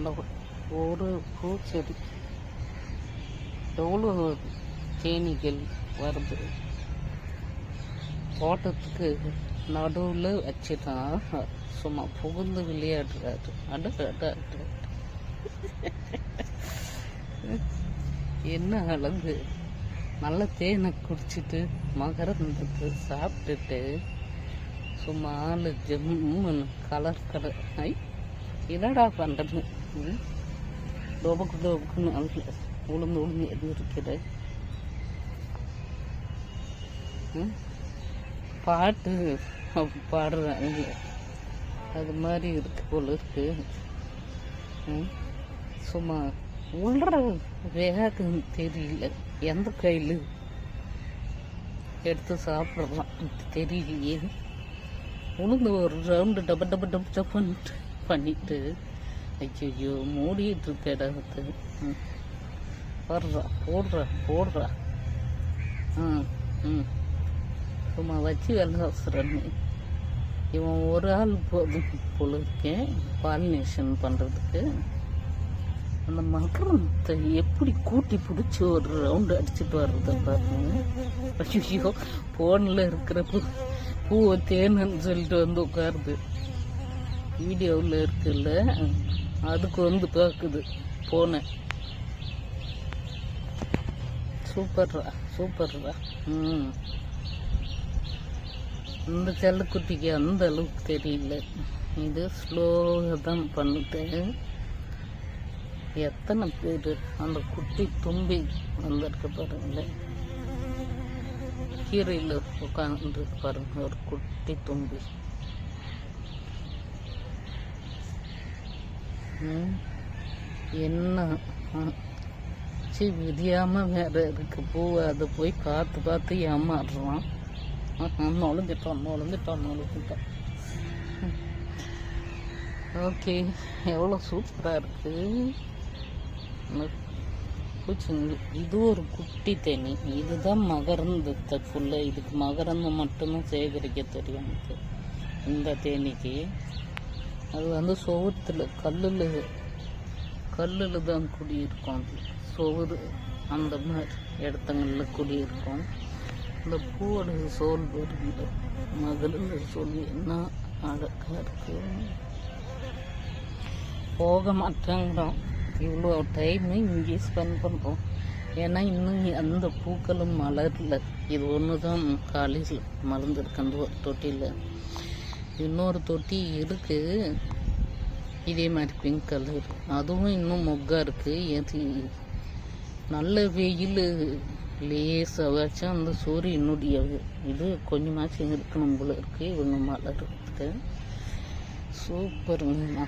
இந்த ஒரு பூச்செடி. எவ்வளோ தேனீகள் வருது? தோட்டத்துக்கு நடுவில் வச்சுதான் சும்மா புகுந்து விளையாடுறாரு. அடு அடு அடு என்ன அழகு நல்ல தேனை குடிச்சிட்டு மகரந்தத்தை சாப்பிட்டுட்டு சும்மா ஆள் ஜம்முன்னு கலர் கலர். ஐ என்னடா பண்ணுறது டோபக்கு டோபக்குன்னு அழுகல உளுந்து உளுந்து எது பாட்டு பாடுறாங்க அது மாதிரி இருக்கு போல இருக்கு சும்மா உள்ள வேகாக்கு தெரியல எந்த கையில் எடுத்து சாப்பிடலாம் தெரியலையே உளுந்து ஒரு ரவுண்டு டப டப டப டப்புன்ட்டு பண்ணிட்டு ஐயோ மூடிட்டு இருக்க இடத்து வர்றா போடுறா போடுறா. ம் ம். சும்மா வச்சு வேலை அவசரன்னு இவன் ஒரு ஆள் போதும் பொழுதுக்கேன் பாலினேஷன் பண்ணுறதுக்கு அந்த மகரத்தை எப்படி கூட்டி பிடிச்சி ஒரு ரவுண்டு அடிச்சிட்டு வர்றத பாருங்க. ஐயோ ஃபோனில் இருக்கிற பூ பூவை தேனுன்னு சொல்லிட்டு வந்து உட்காருது. வீடியோவில் இருக்குல்ல அதுக்கு வந்து பார்க்குது போனேன். சூப்பர்ரா சூப்பர்ரா. ம். இந்த செல்லக்குட்டிக்கு அந்த அளவுக்கு தெரியல. இது ஸ்லோவாக தான் பண்ணிட்டேன் எத்தனை பேர் அந்த குட்டி தும்பி வந்திருக்கு பாருங்களேன் கீரையில் உட்காந்துருக்கு பாருங்க ஒரு குட்டி தும்பி. என்ன? சி விதியாமல் வேறு இருக்கு பூவை அதை போய் பார்த்து பார்த்து ஏமாறுறான். நுழைஞ்சிட்டோம் நுழைஞ்சிட்டோம் நுழைஞ்சிட்டோம் ஓகே எவ்வளோ சூப்பராக இருக்குது பூச்சிங்க இது ஒரு குட்டி தேனி. இதுதான் மகரந்தத்தை ஃபுல்லாக இதுக்கு மகரந்தம் மட்டும்தான் சேகரிக்க தெரியும் எனக்கு. இந்த தேனிக்கு. அது வந்து சுவத்தில் கல்லில் கல்லில் தான் குடியிருக்கும் அது. சுவரு அந்த மாதிரி இடத்துங்களில் குடியிருக்கும். இந்த பூவோட சோல் வருகிற மகளிர் சொல்லி என்ன அழகாக இருக்கு. போக மாட்டேங்கிறோம். இவ்வளோ டைமு இங்கே ஸ்பெண்ட் பண்ணுறோம் ஏன்னா இன்னும் அந்த பூக்களும் மலரல. இது ஒன்று தான் காலேஜில் மலர்ந்துருக்கு அந்த தொட்டியில். இன்னொரு தொட்டி இருக்குது இதே மாதிரி பிங்க் கலர் அதுவும் இன்னும் மொக்காக இருக்குது எது நல்ல வெயில். லேசாகாச்சும் அந்த சூரியனுடைய இது கொஞ்சமாச்சும் இருக்கணும் போல இருக்குது இவங்க மலர்றதுக்கு. சூப்பருங்க.